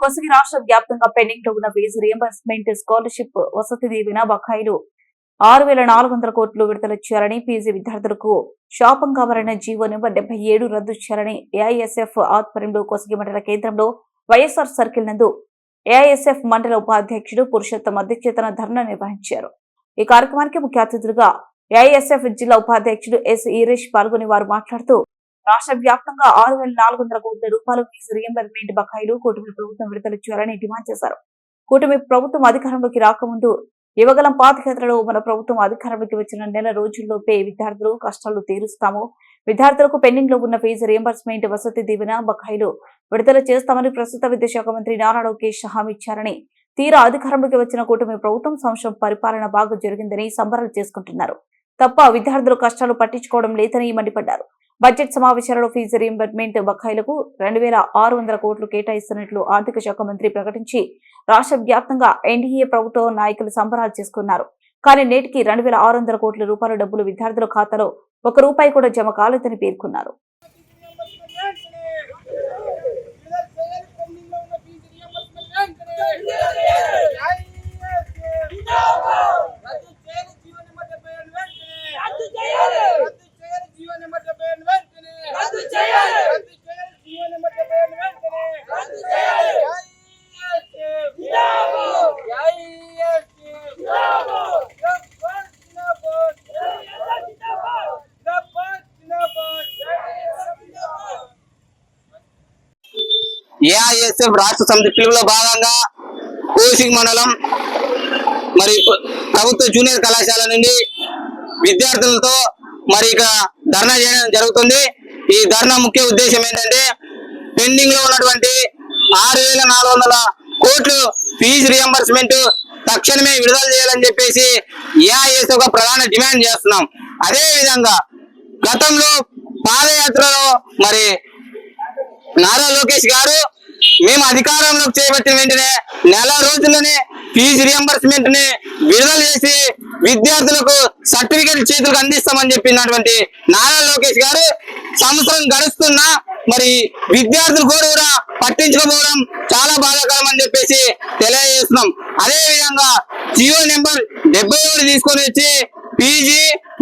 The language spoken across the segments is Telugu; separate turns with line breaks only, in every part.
కొసగి రాష్ట్ర వ్యాప్తంగా పెండింగ్లో ఉన్న fee reimbursement scholarship Vasathi Deevena బకాయిలు ఆరు వేల నాలుగు వందల కోట్లు విడుదల చేయాలని పీజీ విద్యార్థులకు షాపం కవరైన జీవో నెంబర్ డెబ్బై ఏడు రద్దు చేయాలని ఏఐఎస్ఎఫ్ ఆధ్వర్యంలో కొసగి మండల కేంద్రంలో వైఎస్ఆర్ సర్కిల్ నందు ఏఐఎస్ఎఫ్ మండల ఉపాధ్యక్షుడు పురుషోత్తం అధ్యక్షతన ధర్నా నిర్వహించారు. ఈ కార్యక్రమానికి ముఖ్య అతిథులుగా ఏఐఎస్ఎఫ్ జిల్లా ఉపాధ్యక్షుడు ఎస్ ఈరేష్ పాల్గొని వారు మాట్లాడుతూ రాష్ట్ర వ్యాప్తంగా ఆరు వేల నాలుగు వందల కోట్ల రూపాయలు ఫీజు రియంబర్స్మెంట్ బకాయిలు కూటమి ప్రభుత్వం విడుదల చేయాలని డిమాండ్ చేశారు. కూటమి ప్రభుత్వం అధికారంలోకి రాకముందు యువగలం పాదయాత్రలో మన ప్రభుత్వం అధికారంలోకి వచ్చిన నెల రోజుల్లోపే విద్యార్థులు కష్టాలు తీరుస్తాము విద్యార్థులకు పెండింగ్లో ఉన్న ఫీజు రియంబర్స్మెంట్ వసతి దీవెన బకాయిలు విడుదల చేస్తామని ప్రస్తుత విద్యాశాఖ మంత్రి నారా లోకేష్ హామీ ఇచ్చారని తీరా అధికారంలోకి వచ్చిన కూటమి ప్రభుత్వం సంవత్సరం పరిపాలన బాగా జరిగిందని సంబరాలు చేసుకుంటున్నారు. తప్ప విద్యార్థుల కష్టాలు పట్టించుకోవడం లేదని మండిపడ్డారు. బడ్జెట్ సమావేశాలలో ఫీజు రీయింబర్స్మెంట్ బకాయిలకు రెండు వేల ఆరు వందల కోట్లు కేటాయిస్తున్నట్లు ఆర్థిక శాఖ మంత్రి ప్రకటించి రాష్ట్ర వ్యాప్తంగా ఎన్డీఏ ప్రభుత్వ నాయకులు సంబరాలు చేసుకున్నారు. కానీ నేటికి రెండు వేల ఆరు వందల కోట్ల రూపాయల డబ్బులు విద్యార్థుల ఖాతాలో ఒక రూపాయి కూడా జమ కాలేదని పేర్కొన్నారు.
ఏఐఎస్ఎఫ్ రాష్ట్ర సమితి పిలుపులో భాగంగా కోసింగ్ మండలం మరి ప్రభుత్వ జూనియర్ కళాశాల నుండి విద్యార్థులతో మరి ఇక ధర్నా చేయడం జరుగుతుంది. ఈ ధర్నా ముఖ్య ఉద్దేశం ఏంటంటే పెండింగ్లో ఉన్నటువంటి ఆరు వేల నాలుగు వందల కోట్లు ఫీజు రియంబర్స్మెంట్ తక్షణమే విడుదల చేయాలని చెప్పేసి ఏఐఎస్ ఒక ప్రధాన డిమాండ్ చేస్తున్నాం. అదే విధంగా గతంలో పాదయాత్రలో మరి నారా లోకేష్ గారు మేము అధికారంలోకి చేపట్టిన వెంటనే నెల రోజుల్లోనే ఫీజు రియంబర్స్మెంట్ని విడుదల చేసి విద్యార్థులకు సర్టిఫికేట్ చేతులకు అందిస్తామని చెప్పినటువంటి నారా లోకేష్ గారు సంవత్సరం గడుస్తున్నా మరి విద్యార్థులు కూడా పట్టించుకోవడం చాలా బాధాకరం అని చెప్పేసి తెలియజేస్తున్నాం. అదే విధంగా జియో నెంబర్ డెబ్బై ఒకటి తీసుకొని వచ్చి పీజీ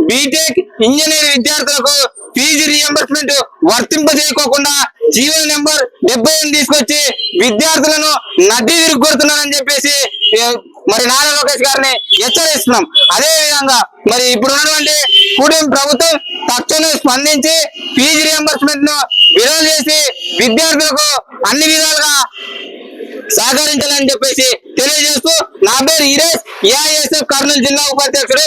బీటెక్ ఇంజనీర్ విద్యార్థులకు ఫీజు రియంబర్స్మెంట్ వర్తింప చేయకోకుండా జీవో నెంబర్ డెబ్బై ఎనిమిది తీసుకొచ్చి విద్యార్థులను నడ్డి తిరుగుకొడుతున్నారని చెప్పేసి మరి నారా లోకేష్ గారిని హెచ్చరిస్తున్నాం. అదే విధంగా మరి ఇప్పుడు ఉన్నటువంటి కూటమి ప్రభుత్వం తక్షణం స్పందించి ఫీజు రియంబర్స్మెంట్ను విడుదల చేసి విద్యార్థులకు అన్ని విధాలుగా సహకరించాలని చెప్పేసి తెలియజేస్తూ నా పేరు ఈరేష్ ఏఐఎస్ఎఫ్ కర్నూలు జిల్లా ఉపాధ్యక్షుడు.